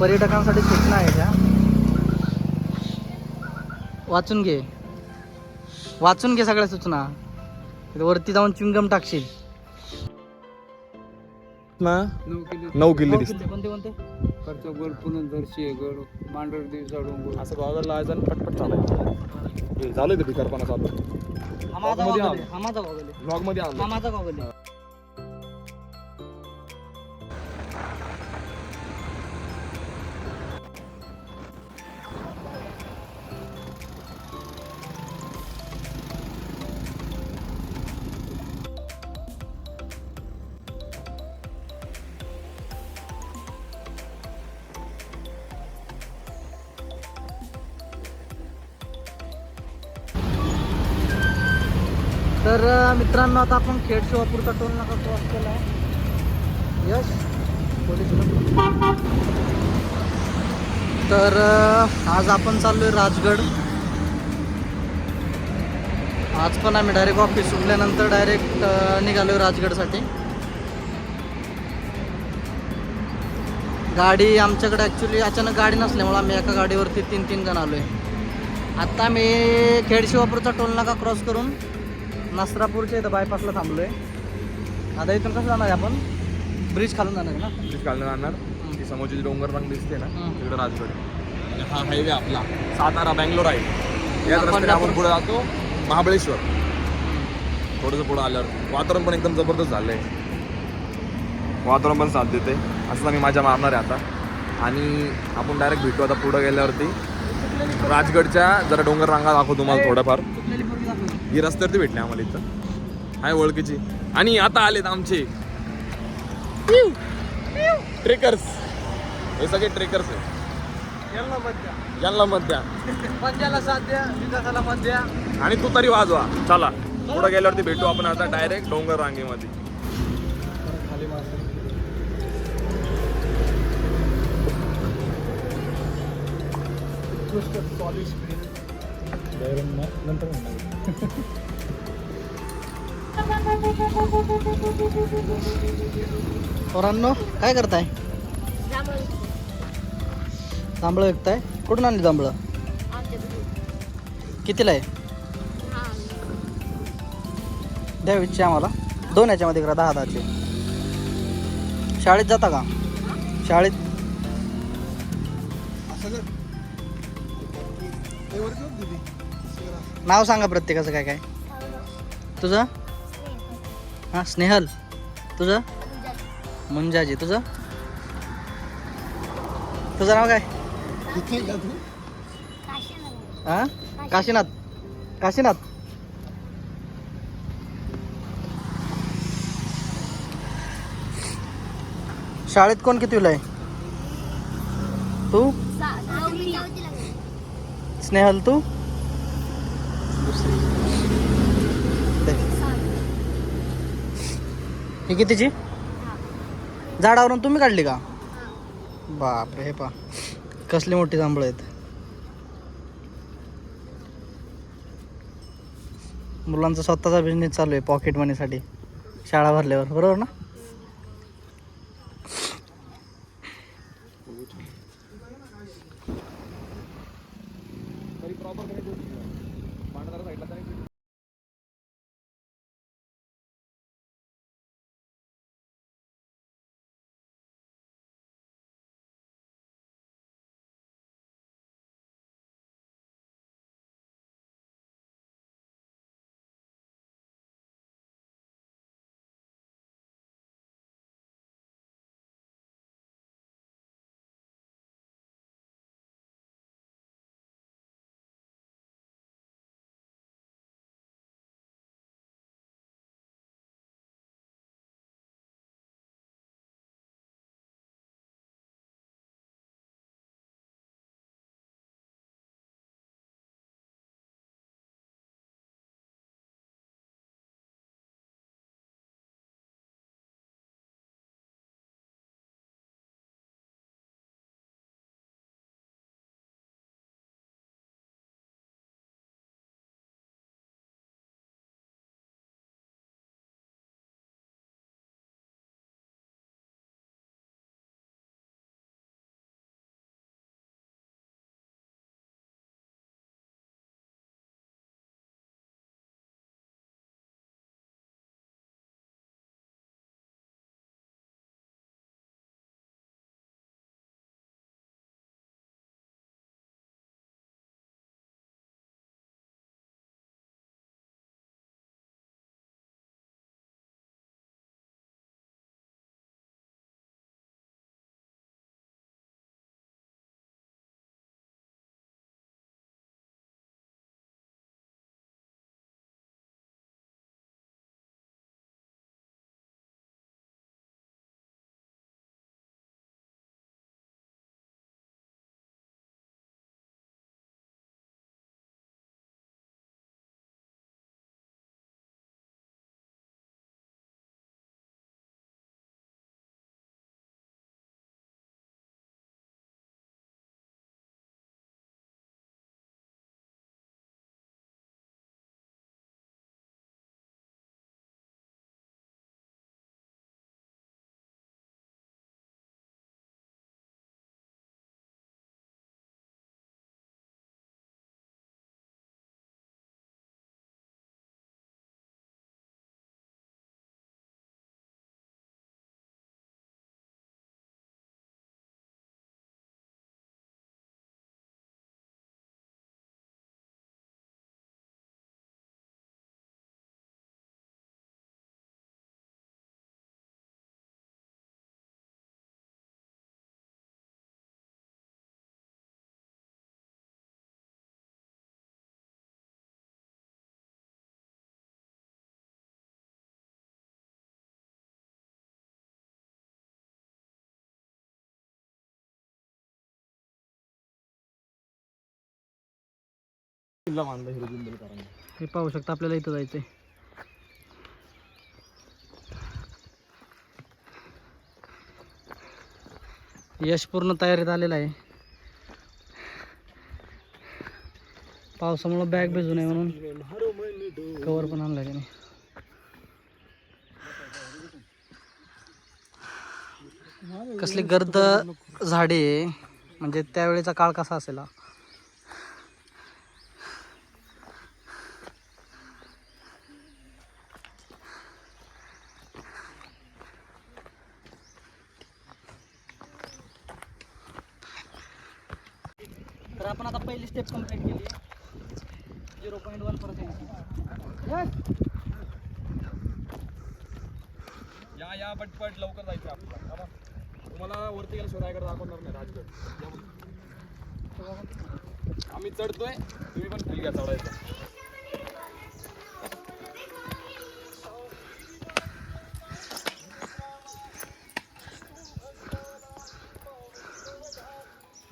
पर्यटकांसाठी सूचना आहे त्या वाचून घे. वाचून घे सगळ्या सूचना. वरती जाऊन चिंगम टाकशील. ना? नऊ किलो नऊ किल्ले दिसते कोणते कोणते? खर्चगड पुनंदर सिंहगड मांडर दिवसा डोंगर. असं गॉगल लावायचं आणि पटपट चालायचं झालंय ते भिकारपणा चालू हा माझा मध्ये गॉगल आलं. तर मित्रांनो आता आपण खेड शिवापूरचा टोल नाका क्रॉस केला आहे. यश पोलीस तर आज आपण चाललोय राजगड. आज पण आम्ही डायरेक्ट ऑफिस सुटल्यानंतर डायरेक्ट निघालोय राजगडसाठी. गाडी आमच्याकडे ॲक्च्युली अचानक गाडी नसल्यामुळे आम्ही एका गाडीवरती तीन तीन जण आलोय. आता मी खेड शिवापूरचा टोल नाका क्रॉस करून नसरापूरच्या इथं बायपासला थांबलोय. आता इथून कसं जाणार आहे आपण? ब्रिज खालून जाणार आहे ना? ब्रिज खालनं जाणार. ती समोरची जी डोंगर रंग दिसते ना. तिकडे राजगड. आहे. आणि हा हायवे आपला. सातारा बँगलोर आहे. याच आपण रस्त्याने आपण पुढे जातो. महाबळेश्वर. थोडंसं पुढं आल्यावर. वातावरण पण एकदम जबरदस्त झालंय. वातावरण पण साथ देते असं मी माझ्या मारणार आहे आता. आणि आपण डायरेक्ट भेटू आता पुढं गेल्यावरती. राजगडच्या जरा डोंगर रांगा दाखवतो तुम्हाला दाखव. ही रस्त्यावरती भेटली आम्हाला इथं. आहे ओळखीची. आणि आता आलेत आमचे. ट्रेकर्स हे सगळे ट्रेकर्स आहेत. यांना मत द्या. पंजाला साथ द्या विकासाला मत द्या. आणि तू तरी वाजवा. चला. पुढे गेल्यावरती भेटू आपण आता डायरेक्ट डोंगर रांगेमध्ये. पोरांनो काय करताय? जांभळं विकताय? कुठून आणली जांभळं? कितीला आहे? द्या विचार आम्हाला. दोन याच्यामध्ये करा दहा दहाचे. शाळेत जाता का? शाळेत? नाव सांगा प्रत्येकाचं काय काय? तुझं? हां स्नेहल. तुझं? मुंजाजी. तुझं? तुझं नाव काय? हा? काशीनाथ. काशीनाथ? शाळेत कोण कितीला आहे? तू? स्नेहल तू. हे कितीची? झाडावरून तुम्ही काढली का? बापरे हे पा कसली मोठी जांभळ आहेत. मुलांचा स्वतःचा बिझनेस चालू आहे पॉकेट मनीसाठी शाळा भरल्यावर. बरोबर ना? किल्ला मानला हिरो जिंदलकरांनी हे पाहू शकता आपल्याला इथं जायचंय. यश पूर्ण तयारीत आलेलं आहे. पावसामुळं बॅग भिजू नये म्हणून कवर पण आणलाय त्याने. कसली गर्द झाडे आहे. म्हणजे त्यावेळेचा काळ कसा असेल हा? आपण आता पहिली स्टेप कंप्लीट केली झिरो पॉईंट वन पर्सेंट या या पटपट लवकर जायचं आपल्याला. तुम्हाला वरती गेलं शिवरायगड दाखवणार नाही राजगड. आम्ही चढतोय तुम्ही पण खाली घ्या चढायचं.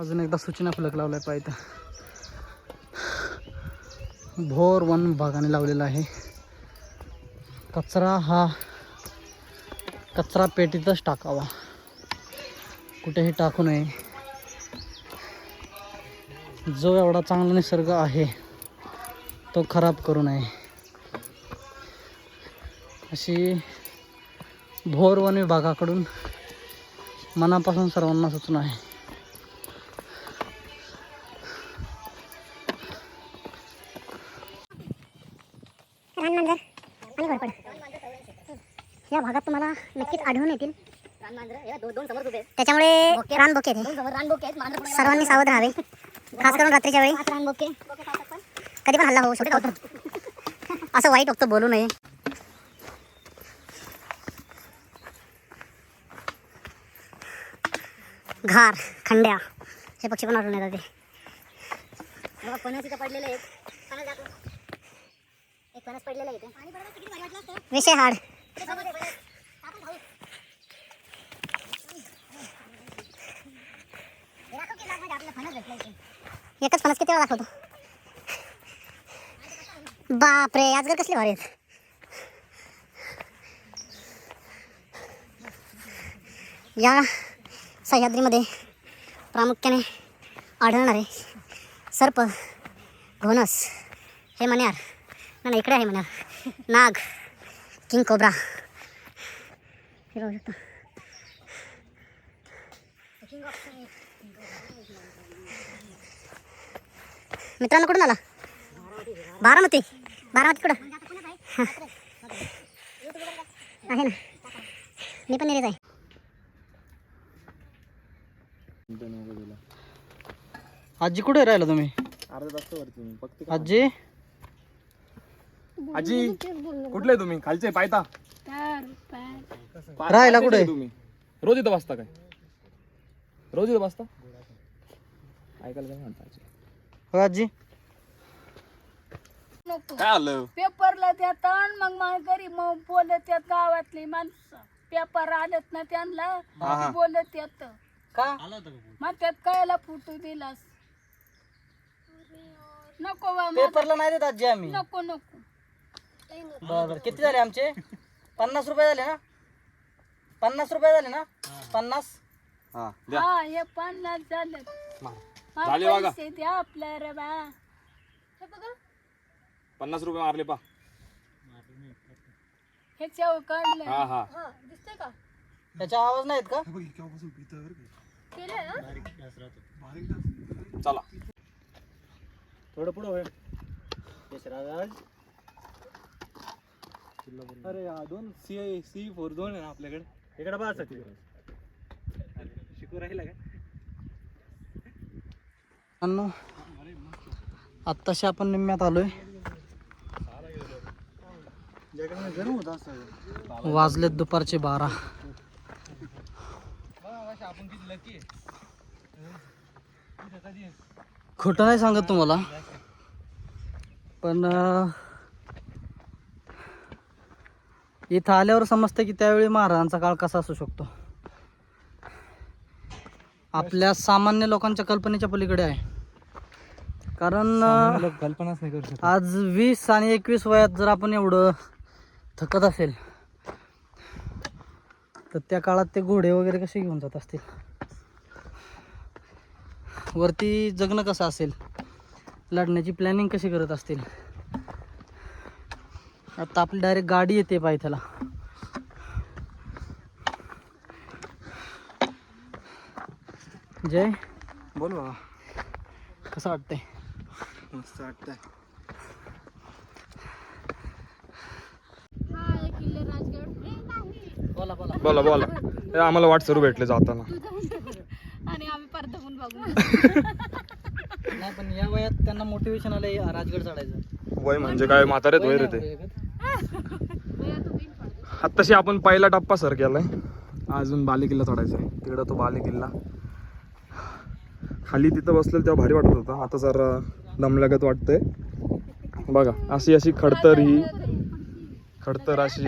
अजून एकदा सूचना फलक लावलाय पाहिजे भोर वन विभागाने लावलेला आहे. कचरा हा कचरा पेटीतच टाकावा. कुठेही टाकू नये. जो एवढा चांगला निसर्ग आहे तो खराब करू नये. अशी भोर वन विभागाकडून मनापासून सर्वांना सूचना आहे. त्याच्यामुळे रानबोके आहेत हे. सर्वांनी सावध राहावे. खास करून रात्रीच्या वेळी. कधी पण हल्ला होऊ शकतो असं वाईट वक्त बोलू नये. घार खंड्या. हे पक्षी पण आढळून येतात ते. पडलेले आहेत. एक फणस पडलेला इथे. विषय हाड. एकच फणस किती वेळा दाखवतो? बापरे आजकाल कसली भारी आहेत. या सह्याद्रीमध्ये प्रामुख्याने आढळणारे सर्प घोनस हे मण्यार. नाही इकडे आहे मण्यार. नाग किंग कोब्रा. हे बघू शकता. मित्रांनो कुठून आला? बारामती. बारामती कुठं? हा. आहे ना. मी पण नेलेच आहे. आजी कुठे राहिला तुम्ही? अर्धा तास वरती मी. फक्त आजी? आजी कुठले तुम्ही? खालचे पायता पा- राहायला कुठे? तुम्ही. रोज इथं बसता काय? रोज इथं बसता? ऐकायला काय म्हणता आजी? हो आजी काय आलं? पेपरला देतात आणि मग मग घरी मग बोलत येत गावातली माणसं. पेपर आलेत ना त्यांना हा, बोलत येत का? मग त्यात कायला फुटू दिलास? नको बा पेपरला नाही देत आजी आम्ही. नको नको. बरं बरं. किती झाले आमचे? पन्नास रुपये झाले ना? पन्नास रुपये झाले ना? पन्नास? हा द्या. हा हे पन्नास झाले झाले बघा. पैसे द्या आपल्या रे बा. पन्नास रुपये मारले पा. हे चव काढले. हा हा. त्याचा आवाज नाहीत का? चला. थोडं पुढं होय अरे हा दोन सी सी फोर दोन आहे ना आपल्याकडे. इकडे बघा शिकू राहिला का? आत्ताशी आपण निम्म्यात आलोय. वाजलेत दुपारचे बारा. खोटं नाही सांगत तुम्हाला. पण इथं आल्यावर समजतं की त्यावेळी महाराजांचा काळ कसा असू शकतो. आपल्या सामान्य लोकांच्या कल्पनेच्या पलीकडे आहे. कारण कल्पनाच नाही करू शकत. आज वीस आणि एकवीस वयात जर आपण एवढं थकत असेल तर त्या काळात ते घोडे वगैरे कसे घेऊन जात असतील? वरती जगणं कसं असेल? लढण्याची प्लॅनिंग कशी करत असतील? आता आपली डायरेक्ट गाडी येते पायथ्याला. जय. बोल बाबा. कसं वाटतंय? मस्त वाटतंय. बोला बोला. बोला बोला. हे आम्हाला वाट सरू भेटले जाताना. आणि आम्ही परतपून बघू. नाही पण या वयात त्यांना मोटिवेशन आलंय राजगड चढायचं. वय म्हणजे काय म्हातारेत वय रे ते. आत्ताशी आपण पहिला टप्पा सर केलाय. अजून बाले किल्ला चढायचा आहे तिकडं तो बाले किल्ला खाली तिथं बसलेलं तेव्हा भारी वाटत होता. आता जरा दमल्यागत वाटतंय. बघा अशी अशी खडतर ही खडतर अशी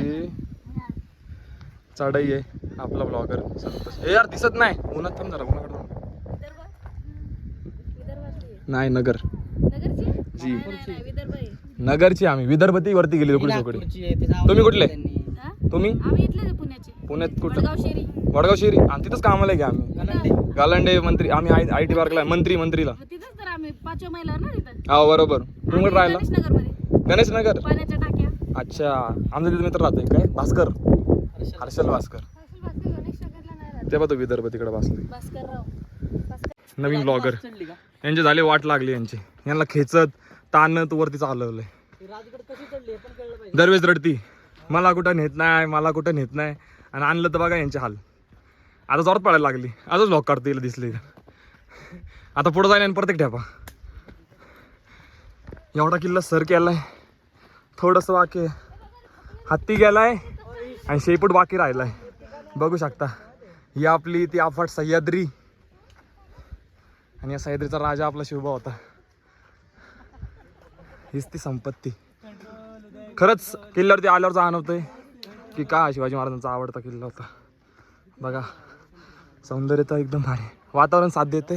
चढाई आहे आपला ब्लॉगर हे यार दिसत नाही. उन्हात थांब जरा उन्हाकडे. नाही नगर. जी. नगरची आम्ही. विदर्भती वरती गेली कुठे तुम्ही कुठले? तुम्ही? पुण्यात कुठं? वडगाव शेरी आणि तिथंच कामाला की आम्ही? गलांडे. मंत्री आम्ही आय आय टी पार्कला मंत्री मंत्रीला. मग तिथंच तर आम्ही पाचव्या महिला ना तिथं. हा बरोबर. तुम्ही कुठं राहिला नगरमध्ये गणेश नगर? पाण्याच्या टाक्या. अच्छा. आमचा तिथे मित्र राहतोय काय? भास्कर. हर्षल भास्कर. ते बघतो विदर्भ तिकडे बसले नवीन ब्लॉगर यांचे झाले वाट लागली यांची. यांना खेचत ताणत वरती चालवलंय. दरवेळेस रडती. मला कुठं नेत नाही मला कुठं नेत नाही. आणि आणलं तर बघा यांचे हाल. आता जोरात पडायला लागली. आजच लॉक काढते तिला दिसली आता पुढं जाईन आणि प्रत्येक ठेपा. एवढा किल्ला सर केलाय. थोडंसं वाक्य हत्ती गेलाय आणि शेपूट बाकी राहिलाय. बघू शकता. ही आपली ती अफाट सह्याद्री. आणि या सह्याद्रीचा राजा आपला शिवबा होता. हीच ती संपत्ती. खरंच किल्ल्यावरती आल्यावर जाणवतंय की का शिवाजी महाराजांचा आवडता किल्ला होता. बघा. सौंदर्य तर एकदम भारी वातावरण साथ देते.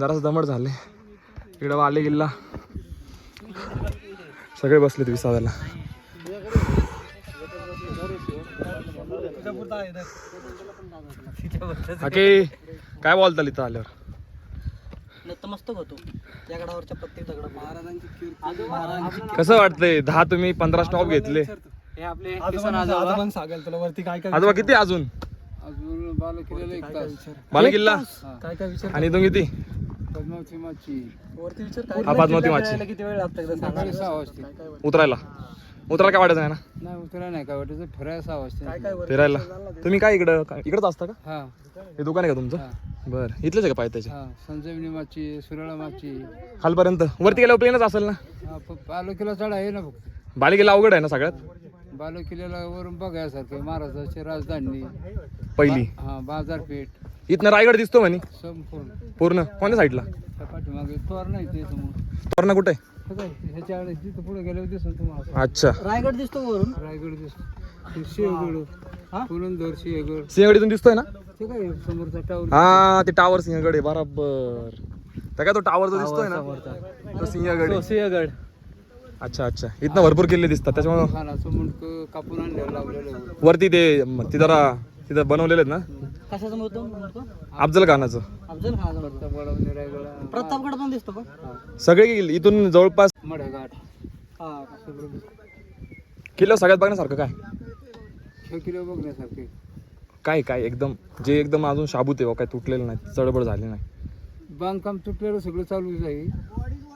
जरास दमट झाले. इकडं वाले किल्ला सगळे बसलेत विसाव्याला. हाके काय बोलता इथं आल्यावर? नतमस्तक होतो. या गडावरच्या प्रत्येक दगडा महाराजांची कसं वाटतंय? दहा तुम्ही पंधरा स्टॉप घेतले. हे आपले किसन आजोबा सांगाल तुला वरती काय काय आजोबा किती अजून? अजून बाल केलेलं एक तास. बाला किल्ला काय काय विचार? आणि तुम्ही किती पद्मावती माची. वरती विचार आपातमती माची. किती वेळ लागतो सकाळी सहा वाजता उतरायला. उतरायला काय वाटायचं आहे ना? नाही उतरा नाही काय वाटायचं. फिरायला सहा वाजता फिरायला. तुम्ही काय इकडं? काय- इकडंच असता का? हा. हे दुकान आहे का तुमचं? हा. बरं. इथलंच आहे का पाहिजे हा संजीवनी माची सुराळा माची. खालपर्यंत. वरती गेल्यावर प्लेनच असेल ना? हा प- बालोकीला चढ आहे ना फक्त. बालेकिल्ला अवघड आहे ना सगळ्यात? बालोकिल्ल्याला वरून बघायसारखं महाराष्ट्राची राजधानी. पहिली. हा बाजारपेठ. इथनं रायगड दिसतो म्हणे. संपूर्ण. पूर्ण. कोणत्या साईडला? त्या पाठीमागे तोर नाही ते समोर. तोरणा कुठे हे काय ह्याच्या आडे तिथं पुढे गेल्यावर दिसून तुम्हाला. अच्छा. रायगड दिसतो वरून? रायगड दिसतो. हे सिंहगड पुरंदर सिंहगड सिंहगड दिसतोय ना? ते काय समोरचा टावर हा ते टावर सिंहगड आहे बराबर. त्या काय तो टावर जो दिसतोय ना? तो सिंहगड आहे. सिंहगड. अच्छा अच्छा. इथनं भरपूर किल्ले दिसतात त्याच्यामुळे मुंडक कापून आणलेलं लावलेलं आहे. वरती ते म, ते जरा तिथं बनवलेले आहेत ना? कशाचं होतं म्हणतो अफजल खानाचं. अफजल खानाचं प्रतापगड पण दिसतो का? सगळे किल्ले इथून जवळपास हा दिसतं. किल्ला सगळ्यात बघण्यासारखं काय? हे किल्ले बघण्यासारखे. काय काय एकदम जे एकदम अजून शाबूत आहे बुवा, काय तुटलेलं नाही चढबड झाली नाही. बांधकाम तुटलेलं सगळं चालूच आहे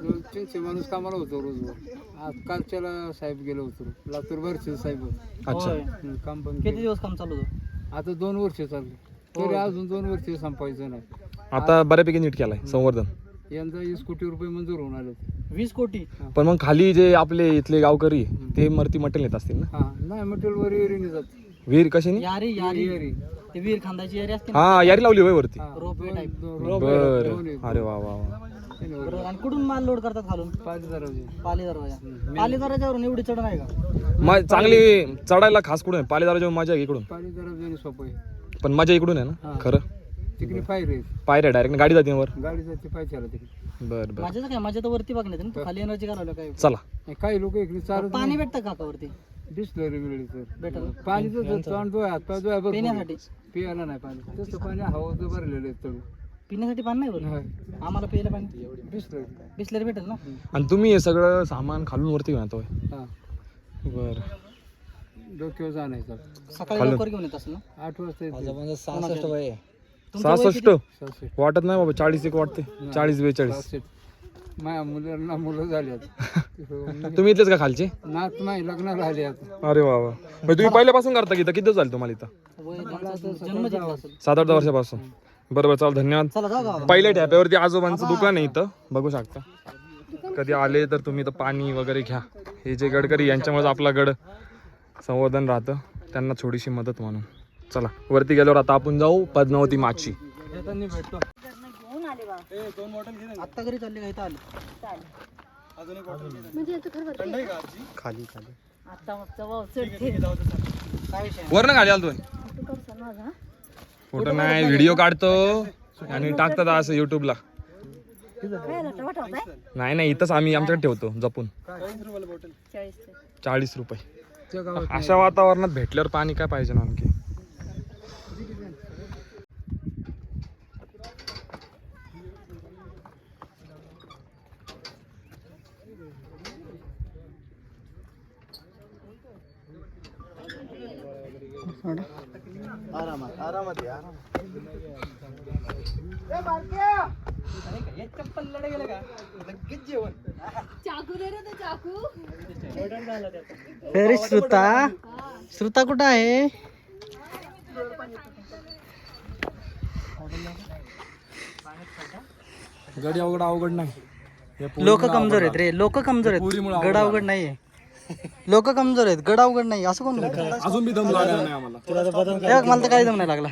रोजचे माणूस कामाला होतो रोजवर आज कालच्याला साहेब गेलो होतो. लातूर वरचे साहेब. होय. हं, काम पण किती. दिवस काम चालू होतं? आता दोन वर्ष चालले तरी अजून दोन वर्ष संपायचं नाही. आता बऱ्यापैकी नीट केलाय संवर्धन. यंदा वीस कोटी रुपये मंजूर होऊन आले वीस कोटी? पण मग खाली जे आपले इथले गावकरी ते मरती मटेल येत असतील ना? हा. नाही मटेरियल वर एरीने जात विहीर कशी यारी यारी. एरी ते वीर खांदाची यारी असते ना? हा यारी लावली होय वरती. हा, रोपवे टाईप. बर. आहेत. अरे वा वा. बरोबर. आणि कुठून माल लोड करतात खालून? पाली दरवाजा. पाली दरवाजावरून एवढी चढ नाही का? म- चांगली चढायला खास कुठून आहे? पालेदारा जेव्हा आहे इकडून. पाणी मजा इकडून आहे हा. ना खरं. तिकडे फायर आहे पायऱ्या डायरेक्ट गाडी जाते वर? गाडी जाते पायथ्याला तिकडे. बर बर. माझ्या तर काय? माझ्या तर वरती बघण्यात ना? तू खाली एनर्जी घालवलं काय? चला. काही लोक इकडे चालत पाणी भेटतं का का वरती बिसलरी वेळी तर. भेटल पाणी तर तोंड हात पाय डोळ्या पिण्यासाठी. पियाला नाही पाणी. तसं पाणी हवाचं भरलेलं आहे तळू पिण्यासाठी पाणी नाही. बरं आम्हाला प्यायला पाणी? बिसलरी बिसलेरी भेटेल ना? आणि तुम्ही हे सगळं सामान खालून वरती घेऊन येतोय? हा. बर. डोक्यावर जाण्याचं. सकाळी खाली. लवकर घेऊन येत असेल ना? आठ वाजता येते सहासष्ट वय. वाटत नाही बाबा चाळीस एक वाटते. चाळीस बेचाळीस. माझ्या मुलांना मुलं झाली तुम्ही इथलेच का खालचे? नात लग्नाला आली आता अरे वा वा. म्हणजे तुम्ही पहिल्यापासून करता की इथं? किती झालं तुम्हाला इथं? सात आठ दहा वर्षापासून. बरोबर चाल धन्यवाद. पहिल्या ठेप्यावरती आजोबांचं दुकान आहे इथं. बघू शकता. कधी आले तर तुम्ही इथं पाणी वगैरे घ्या. हे जे गडकरी यांच्यामुळे आपला गड संवर्धन राहतं. त्यांना थोडीशी मदत म्हणून. चला वरती गेल्यावर आता आपण जाऊ पद्मावती माची. आत्ता घरी चालले का? इथं आले. खाली खाली. आता मग चव चढते काय विषय वरनं खाली आलो फोटो नाही व्हिडिओ काढतो आणि टाकतात असं युट्यूबला नाही नाही इथंच आम्ही आमच्याकडे ठेवतो जपून. चाळीस रुपये. अशा वातावरणात भेटल्यावर पाणी काय पाहिजे ना आणखी? अरे श्रुता श्रुता कुठं आहे गडी अवघड अवघड नाही लोक कमजोर आहेत रे लोक कमजोर आहेत गड अवघड नाहीये लोक कमजोर आहेत गड अवघड नाही असं कोण म्हणतं? अजून बी दम लागला नाही आम्हाला मला तर काही दम नाही लागला